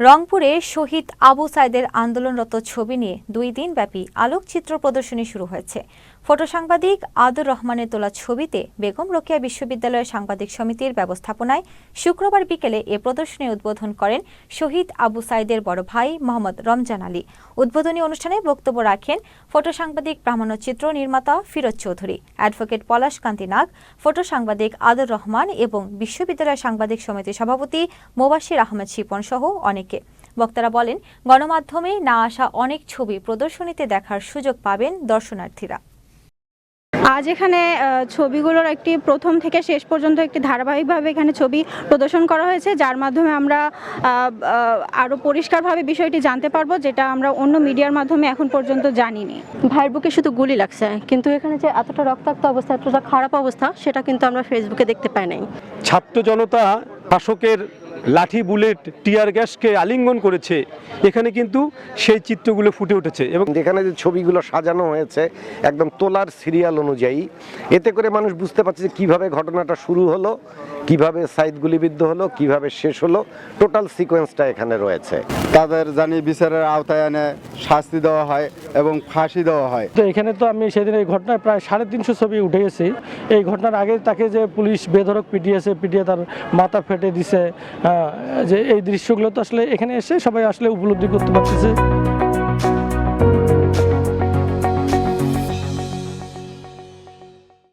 রংপুরে শহীদ আবু সাইদের আন্দোলনরত ছবি নিয়ে দুই দিন ব্যাপী আলোকচিত্র প্রদর্শনী শুরু হয়েছে। ফটো সাংবাদিক আদুর রহমানের তোলা ছবিতে বেগম রোকেয়া বিশ্ববিদ্যালয়ের সাংবাদিক সমিতির ব্যবস্থাপনায় শুক্রবার বিকেলে এ প্রদর্শনী উদ্বোধন করেন শহীদ আবু সাইদের বড় ভাই মোহাম্মদ রমজান আলী। উদ্বোধনী অনুষ্ঠানে বক্তব্য রাখেন ফটো সাংবাদিক প্রামাণ্যচিত্র নির্মাতা ফিরোজ চৌধুরী, অ্যাডভোকেট পলাশ কান্তি নাগ, ফটো সাংবাদিক আদুর রহমান এবং বিশ্ববিদ্যালয় সাংবাদিক সমিতির সভাপতি মোবাশির আহমেদ শিপন সহ অনেকে। বক্তারা বলেন গণমাধ্যমে না আসা অনেক ছবি প্রদর্শনীতে দেখার সুযোগ পাবেন দর্শনার্থীরা। আজ এখানে ছবিগুলোর একটি প্রথম থেকে শেষ পর্যন্ত একটি ধারাবাহিকভাবে এখানে ছবি প্রদর্শন করা হয়েছে যার মাধ্যমে আমরা আরও পরিষ্কারভাবে বিষয়টি জানতে পারব যেটা আমরা অন্য মিডিয়ার মাধ্যমে এখন পর্যন্ত জানিনি। ভাইয়ের বুকে শুধু গুলি লাগছে কিন্তু এখানে যে এতটা রক্তাক্ত অবস্থা এতটা খারাপ অবস্থা সেটা কিন্তু আমরা ফেসবুকে দেখতে পাই নাই। ছাত্র জনতা শাসকের লাঠি, বুলেট, টিয়ার গ্যাসকে আলিঙ্গন করেছে। এখানে কিন্তু সেই চিত্রগুলো ফুটে উঠেছে এবং যেখানে যে ছবিগুলো সাজানো হয়েছে, একদম তোলার সিরিয়াল অনুযায়ী, এতে করে মানুষ বুঝতে পারছে যে কীভাবে ঘটনাটা শুরু হলো কীভাবে সাইদ গুলিবিদ্ধ হলো কীভাবে শেষ হলো টোটাল সিকোয়েন্সটা এখানে রয়েছে। তাদের জানি বিচারের আওতায় এনে শাস্তি দেওয়া হয় এবং ফাঁসি দেওয়া হয়। তো এখানে তো আমি সেদিন এই ঘটনায় প্রায় সাড়ে তিনশো ছবি উঠে গেছি এই ঘটনার আগে তাকে যে পুলিশ বেধরক পিটিয়েছে পিটিয়ে তার মাথা ফেটে দিছে যে এই দৃশ্যগুলো তো আসলে এখানে এসে সবাই আসলে উপলব্ধি করতে পারতেছে।